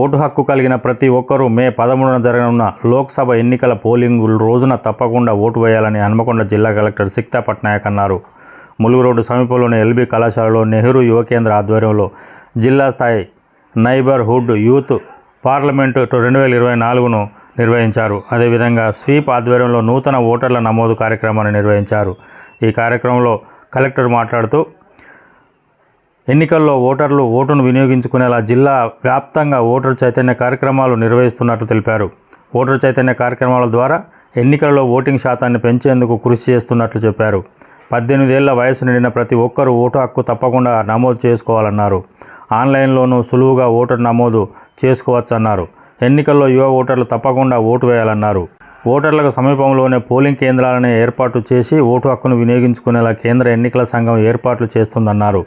Vote హక్కు కలిగిన ప్రతి ఒక్కరూ మే పదమూడున జరగనున్న లోక్సభ ఎన్నికల పోలింగ్ రోజున తప్పకుండా ఓటు వేయాలని హన్మకొండ జిల్లా కలెక్టర్ సిక్తా పట్నాయక్ అన్నారు. ములుగు రోడ్డు సమీపంలోని ఎల్బీ కళాశాలలో నెహ్రూ యువ కేంద్ర ఆధ్వర్యంలో జిల్లా స్థాయి నైబర్హుడ్ యూత్ పార్లమెంటు రెండు వేల ఇరవై నాలుగును నిర్వహించారు. అదేవిధంగా స్వీప్ ఆధ్వర్యంలో నూతన ఓటర్ల నమోదు కార్యక్రమాన్ని నిర్వహించారు. ఈ కార్యక్రమంలో కలెక్టర్ మాట్లాడుతూ ఎన్నికల్లో ఓటర్లు ఓటును వినియోగించుకునేలా జిల్లా వ్యాప్తంగా ఓటర్ చైతన్య కార్యక్రమాలు నిర్వహిస్తున్నట్లు తెలిపారు. ఓటర్ చైతన్య కార్యక్రమాల ద్వారా ఎన్నికలలో ఓటింగ్ శాతాన్ని పెంచేందుకు కృషి చేస్తున్నట్లు చెప్పారు. పద్దెనిమిదేళ్ళ వయసు నిండిన ప్రతి ఒక్కరూ ఓటు హక్కు తప్పకుండా నమోదు చేసుకోవాలన్నారు. ఆన్లైన్లోనూ సులువుగా ఓటర్ నమోదు చేసుకోవచ్చన్నారు. ఎన్నికల్లో యువ ఓటర్లు తప్పకుండా ఓటు వేయాలన్నారు. ఓటర్లకు సమీపంలోనే పోలింగ్ కేంద్రాలను ఏర్పాటు చేసి ఓటు హక్కును వినియోగించుకునేలా కేంద్ర ఎన్నికల సంఘం ఏర్పాట్లు చేస్తుందన్నారు.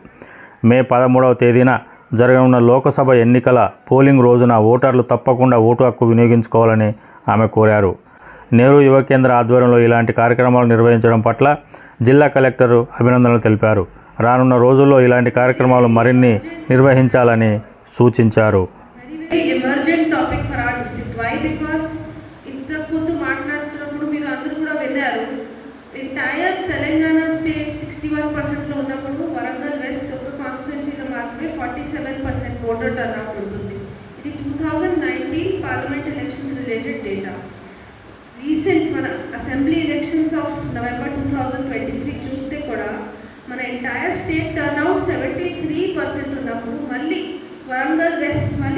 మే పదమూడవ తేదీన జరగనున్న లోకసభ ఎన్నికల పోలింగ్ రోజున ఓటర్లు తప్పకుండా ఓటు హక్కు వినియోగించుకోవాలని ఆమె కోరారు. నెహ్రూ యువ కేంద్ర ఆధ్వర్యంలో ఇలాంటి కార్యక్రమాలు నిర్వహించడం పట్ల జిల్లా కలెక్టర్ అభినందనలు తెలిపారు. రానున్న రోజుల్లో ఇలాంటి కార్యక్రమాలు మరిన్ని నిర్వహించాలని సూచించారు. తెలంగాణ ఓటర్ అవుట్ ఉంటుంది. ఇది two thousand nineteen parliament elections related data recent మన assembly elections of November two thousand twenty three చూస్తే కూడా మన entire state turnout seventy three percent ఉన్నప్పుడు మళ్ళీ వరంగల్ వెస్ట్ మళ్ళీ